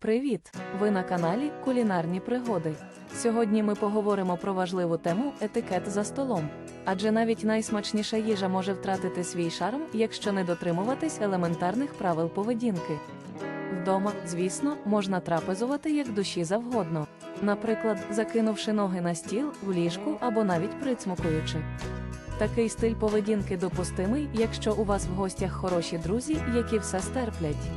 Привіт! Ви на каналі Кулінарні пригоди. Сьогодні ми поговоримо про важливу тему етикет за столом. Адже навіть найсмачніша їжа може втратити свій шарм, якщо не дотримуватись елементарних правил поведінки. Вдома, звісно, можна трапезувати як душі завгодно. Наприклад, закинувши ноги на стіл, в ліжку або навіть прицмокуючи. Такий стиль поведінки допустимий, якщо у вас в гостях хороші друзі, які все стерплять.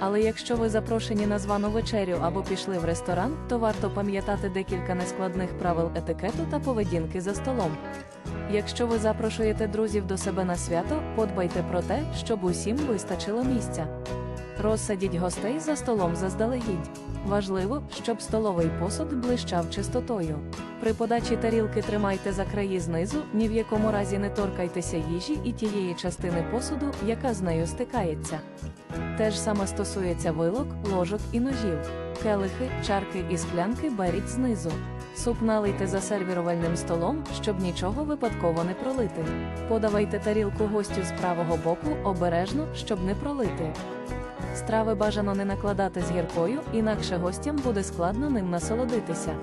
Але якщо ви запрошені на звану вечерю або пішли в ресторан, то варто пам'ятати декілька нескладних правил етикету та поведінки за столом. Якщо ви запрошуєте друзів до себе на свято, подбайте про те, щоб усім вистачило місця. Розсадіть гостей за столом заздалегідь. Важливо, щоб столовий посуд блищав чистотою. При подачі тарілки тримайте за краї знизу, ні в якому разі не торкайтеся їжі і тієї частини посуду, яка з нею стикається. Те ж саме стосується вилок, ложок і ножів. Келихи, чарки і склянки беріть знизу. Суп налийте за сервірувальним столом, щоб нічого випадково не пролити. Подавайте тарілку гостю з правого боку обережно, щоб не пролити. Страви бажано не накладати з гіркою, інакше гостям буде складно ним насолодитися.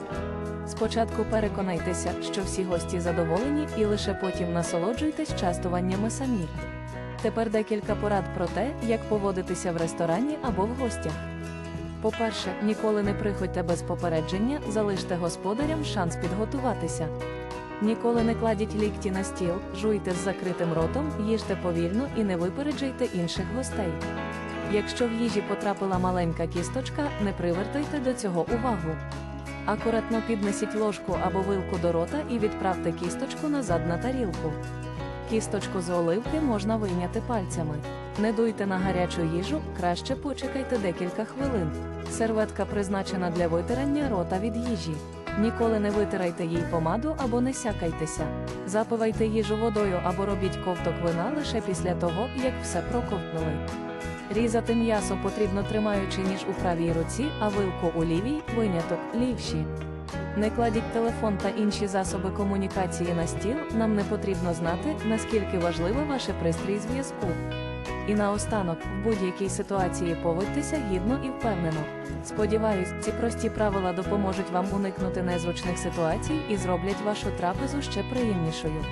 Спочатку переконайтеся, що всі гості задоволені, і лише потім насолоджуйтесь частуваннями самі. Тепер декілька порад про те, як поводитися в ресторані або в гостях. По-перше, ніколи не приходьте без попередження, залиште господарям шанс підготуватися. Ніколи не кладіть лікті на стіл, жуйте з закритим ротом, їжте повільно і не випереджайте інших гостей. Якщо в їжі потрапила маленька кісточка, не привертайте до цього увагу. Акуратно піднесіть ложку або вилку до рота і відправте кісточку назад на тарілку. Кісточку з оливки можна вийняти пальцями. Не дуйте на гарячу їжу, краще почекайте декілька хвилин. Серветка призначена для витирання рота від їжі. Ніколи не витирайте їй помаду або не сякайтеся. Запивайте їжу водою або робіть ковток вина лише після того, як все проковтнули. Різати м'ясо потрібно тримаючи ніж у правій руці, а вилку у лівій виняток лівші. Не кладіть телефон та інші засоби комунікації на стіл, нам не потрібно знати, наскільки важливий ваше пристрій зв'язку. І наостанок, в будь-якій ситуації поводьтеся гідно і впевнено. Сподіваюсь, ці прості правила допоможуть вам уникнути незручних ситуацій і зроблять вашу трапезу ще приємнішою.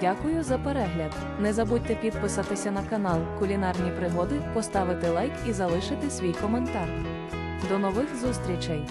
Дякую за перегляд. Не забудьте підписатися на канал Кулінарні пригоди, поставити лайк і залишити свій коментар. До нових зустрічей!